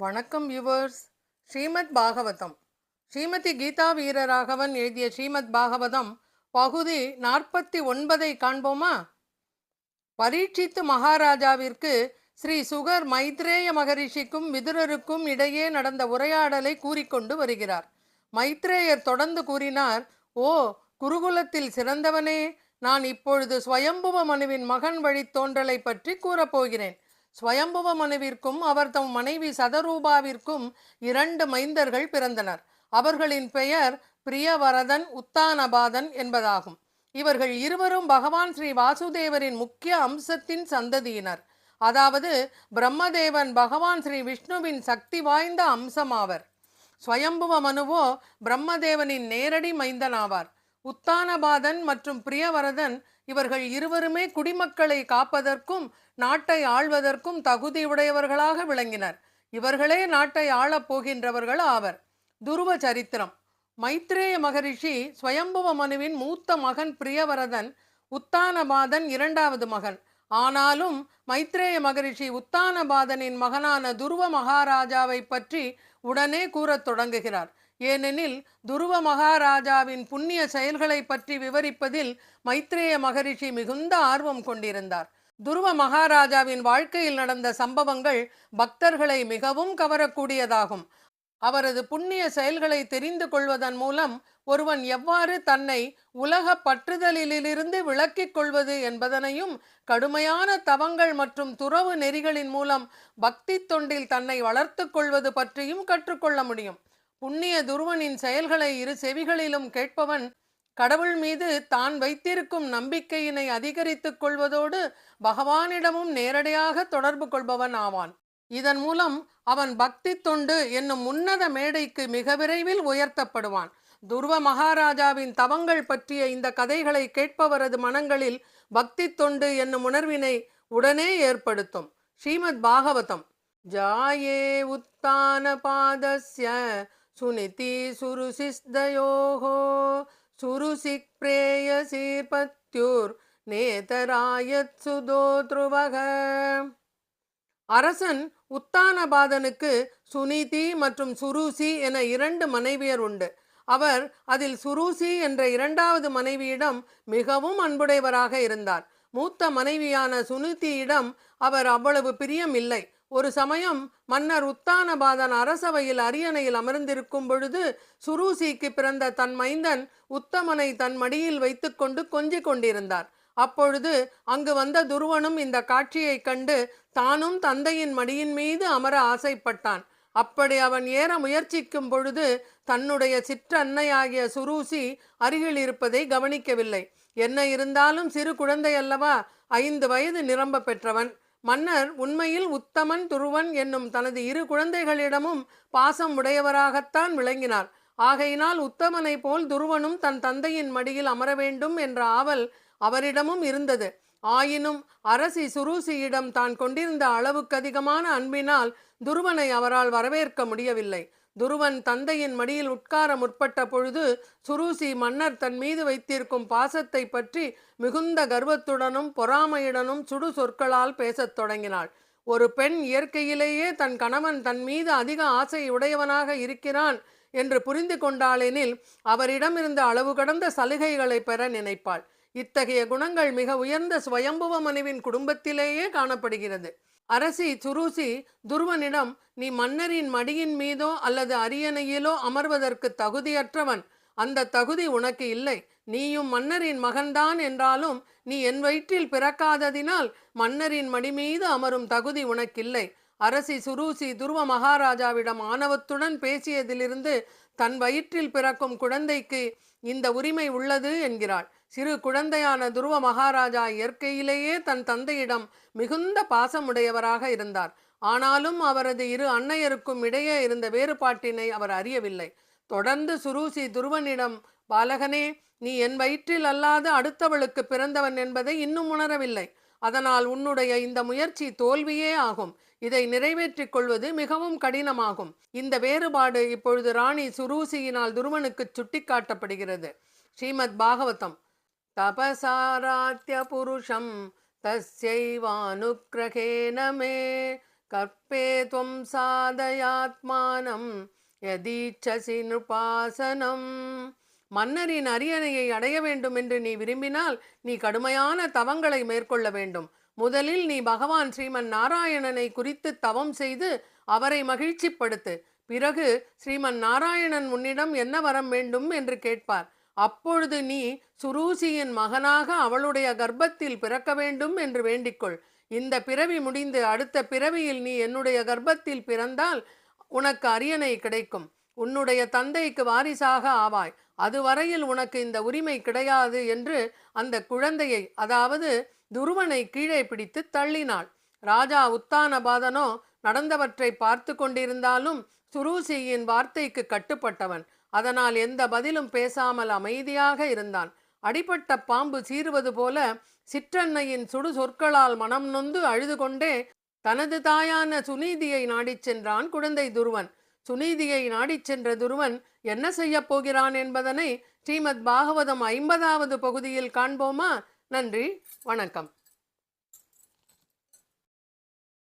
வணக்கம் வியூவர்ஸ் ஸ்ரீமத் பாகவதம். ஸ்ரீமதி கீதா வீரராகவன் எழுதிய ஸ்ரீமத் பாகவதம் பகுதி நாற்பத்தி ஒன்பதை காண்போமா? பரீட்சித்து மகாராஜாவிற்கு ஸ்ரீ சுகர் மைத்ரேய மகரிஷிக்கும் விதுரருக்கும் இடையே நடந்த உரையாடலை கூறிக்கொண்டு வருகிறார். மைத்ரேயர் தொடர்ந்து கூறினார் ஓ குருகுலத்தில் சிறந்தவனே. நான் இப்பொழுது ஸ்வயம்புவ மனுவின் மகன் வழித்தோன்றலை பற்றி கூறப்போகிறேன். ஸ்வயம்புவ மனுவிற்கும் அவர் தம் மனைவி சதரூபாவிற்கும் இரண்டு மைந்தர்கள் பிறந்தனர். அவர்களின் பெயர் பிரியவரதன் உத்தானபாதன் என்பதாகும். இவர்கள் இருவரும் பகவான் ஸ்ரீ வாசுதேவரின் முக்கிய அம்சத்தின் சந்ததியினர். அதாவது பிரம்மதேவன் பகவான் ஸ்ரீ விஷ்ணுவின் சக்தி வாய்ந்த அம்சமாவர். ஸ்வயம்புவ மனுவோ பிரம்மதேவனின் நேரடி மைந்தனாவார். உத்தானபாதன் மற்றும் பிரியவரதன் இவர்கள் இருவருமே குடிமக்களை காப்பதற்கும் நாட்டை ஆள்வதற்கும் தகுதியுடையவர்களாக விளங்கினர். இவர்களே நாட்டை ஆளப் போகின்றவர்கள் ஆவர். துருவ சரித்திரம். மைத்ரேய மகரிஷி ஸ்வயம்புவ மனுவின் மூத்த மகன் பிரியவரதன் உத்தானபாதன் இரண்டாவது மகன். ஆனாலும் மைத்ரேய மகரிஷி உத்தானபாதனின் மகனான துருவ மகாராஜாவை பற்றி உடனே கூறத் தொடங்குகிறார். ஏனெனில் துருவ மகாராஜாவின் புண்ணிய செயல்களை பற்றி விவரிப்பதில் மைத்ரேய மகரிஷி மிகுந்த ஆர்வம் கொண்டிருந்தார். துருவ மகாராஜாவின் வாழ்க்கையில் நடந்த சம்பவங்கள் பக்தர்களை மிகவும் கவரக்கூடியதாகும். அவரது புண்ணிய செயல்களை தெரிந்து கொள்வதன் மூலம் ஒருவன் எவ்வாறு தன்னை உலக பற்றுதலிலிருந்து விளக்கிக் கொள்வது என்பதனையும் கடுமையான தவங்கள் மற்றும் துறவு நெறிகளின் மூலம் பக்தி தொண்டில் தன்னை வளர்த்து கொள்வது பற்றியும் கற்றுக்கொள்ள முடியும். புண்ணிய துருவனின் செயல்களை இரு செவிகளிலும் கேட்பவன் கடவுள் மீது தான் வைத்திருக்கும் நம்பிக்கையினை அதிகரித்துக் கொள்வதோடு பகவானிடமும் நேரடியாக தொடர்பு கொள்பவன் ஆவான். இதன் மூலம் அவன் பக்தி தொண்டு என்னும் உன்னத மேடைக்கு மிக விரைவில் உயர்த்தப்படுவான். துருவ மகாராஜாவின் தவங்கள் பற்றிய இந்த கதைகளை கேட்பவரது மனங்களில் பக்தி தொண்டு என்னும் உணர்வினை உடனே ஏற்படுத்தும். ஸ்ரீமத் பாகவதம். ஜாயே உத்தான பாதஸ்ய சுனிதி சுருசிஸ்தயோகோ சுருசிக் பிரேயசீர் நேதராயத் சுதோத்ருவக அரசன் உத்தானபாதனுக்கு சுனிதி மற்றும் சுருசி என இரண்டு மனைவியர் உண்டு. அவர் அதில் சுருசி என்ற இரண்டாவது மனைவியிடம் மிகவும் அன்புடையவராக இருந்தார். மூத்த மனைவியான சுனிதியிடம் அவர் அவ்வளவு பிரியம் இல்லை ஒரு சமயம் மன்னர் உத்தானபாதன் அரசவையில் அரியணையில் அமர்ந்திருக்கும் பொழுது சுருசிக்கு பிறந்த தன் மைந்தன் உத்தமனை தன் மடியில் வைத்துக்கொண்டு கொஞ்சிக் கொண்டிருந்தார். அப்பொழுது அங்கு வந்த துருவனும் இந்த காட்சியைக் கண்டு தானும் தந்தையின் மடியின் மீது அமர ஆசைப்பட்டான். அப்படி அவன் ஏற முயற்சிக்கும் பொழுது தன்னுடைய சிற்றன்னையாகிய சுரூசி அருகில் இருப்பதை கவனிக்கவில்லை. என்ன இருந்தாலும் சிறு குழந்தை அல்லவா ஐந்து வயது நிரம்ப பெற்றவன். மன்னர் உண்மையில் உத்தமன் துருவன் என்னும் தனது இரு குழந்தைகளிடமும் பாசம் உடையவராகத்தான் விளங்கினார். ஆகையினால் உத்தமனை போல் துருவனும் தன் தந்தையின் மடியில் அமர வேண்டும் என்ற ஆவல் அவரிடமும் இருந்தது. ஆயினும் அரசி சுரூசியிடம் தான் கொண்டிருந்த அளவுக்கதிகமான அன்பினால் துருவனை அவரால் வரவேற்க முடியவில்லை. துருவன் தந்தையின் மடியில் உட்கார முற்பட்ட பொழுது சுரூசி மன்னர் தன் மீது வைத்திருக்கும் பாசத்தை பற்றி மிகுந்த கர்வத்துடனும் பொறாமையுடனும் சுடு சொற்களால் பேசத் தொடங்கினாள். ஒரு பெண் இயற்கையிலேயே தன் கணவன் தன் மீது அதிக ஆசை உடையவனாக இருக்கிறான் என்று புரிந்து கொண்டாளெனில் அவரிடமிருந்த அளவு கடந்த சலுகைகளை பெற நினைப்பாள். இத்தகைய குணங்கள் மிக உயர்ந்த ஸ்வயம்புவ மனுவின் குடும்பத்திலேயே காணப்படுகிறது. அரசி சுருசி துருவனிடம் நீ மன்னரின் மடியின் மீதோ அல்லது அரியணையிலோ அமர்வதற்கு தகுதியற்றவன். அந்த தகுதி உனக்கு இல்லை. நீயும் மன்னரின் மகன்தான் என்றாலும் நீ என் வயிற்றில் பிறக்காததினால் மன்னரின் மடி மீது அமரும் தகுதி உனக்கில்லை. அரசி சுரூசி துருவ மகாராஜாவிடம் ஆணவத்துடன் பேசியதிலிருந்து தன் வயிற்றில் பிறக்கும் குழந்தைக்கு இந்த உரிமை உள்ளது என்கிறாள். சிறு குழந்தையான துருவ மகாராஜா இயற்கையிலேயே தன் தந்தையிடம் மிகுந்த பாசமுடையவராக இருந்தார். ஆனாலும் அவரது இரு அன்னையருக்கும் இடையே இருந்த வேறுபாட்டினை அவர் அறியவில்லை. தொடர்ந்து சுரூசி துருவனிடம் பாலகனே நீ என் வயிற்றில் அல்லாது அடுத்தவளுக்கு பிறந்தவன் என்பதை இன்னும் உணரவில்லை. அதனால் உன்னுடைய இந்த முயற்சி தோல்வியே ஆகும். இதை நிறைவேற்றிக் கொள்வது மிகவும் கடினமாகும். இந்த வேறுபாடு இப்பொழுது ராணி சுரூசியினால் துருவனுக்கு சுட்டிக்காட்டப்படுகிறது. ஸ்ரீமத் பாகவதம். தபசாராத்ய புருஷம் தஸ்யைவானுக்கிரகேன மே கற்பே துவம் சாதயாத்மானம் யதீச்சசி நிருபாசனம் மன்னரின் அரியணையை அடைய வேண்டும் என்று நீ விரும்பினால் நீ கடுமையான தவங்களை மேற்கொள்ள வேண்டும். முதலில் நீ பகவான் ஸ்ரீமன் நாராயணனை குறித்து தவம் செய்து அவரை மகிழ்ச்சிப்படுத்து. பிறகு ஸ்ரீமன் நாராயணன் உன்னிடம் என்ன வரம் வேண்டும் என்று கேட்பார். அப்பொழுது நீ சுரூசியின் மகனாக அவளுடைய கர்ப்பத்தில் பிறக்க வேண்டும் என்று வேண்டிக்கொள். இந்த பிறவி முடிந்து அடுத்த பிறவியில் நீ என்னுடைய கர்ப்பத்தில் பிறந்தால் உனக்கு அரியணை கிடைக்கும். உன்னுடைய தந்தைக்கு வாரிசாக ஆவாய். அதுவரையில் உனக்கு இந்த உரிமை கிடையாது என்று அந்த குழந்தையை அதாவது துருவனை கீழே பிடித்து தள்ளினாள். ராஜா உத்தானபாதனோ நடந்தவற்றை பார்த்து கொண்டிருந்தாலும் சுரூசியின் வார்த்தைக்கு கட்டுப்பட்டவன். அதனால் எந்த பதிலும் பேசாமல் அமைதியாக இருந்தான். அடிபட்ட பாம்பு சீறுவது போல சிற்றன்னையின் சுடு சொற்களால் மனம் நொந்து அழுது கொண்டே தனது தாயான சுனீதியை நாடிச் சென்றான் குழந்தை துருவன். சுனீதியை நாடிச் சென்ற துருவன் என்ன செய்யப் போகிறான் என்பதனை ஸ்ரீமத் பாகவதம் ஐம்பதாவது பகுதியில் காண்போமா? நன்றி வணக்கம்.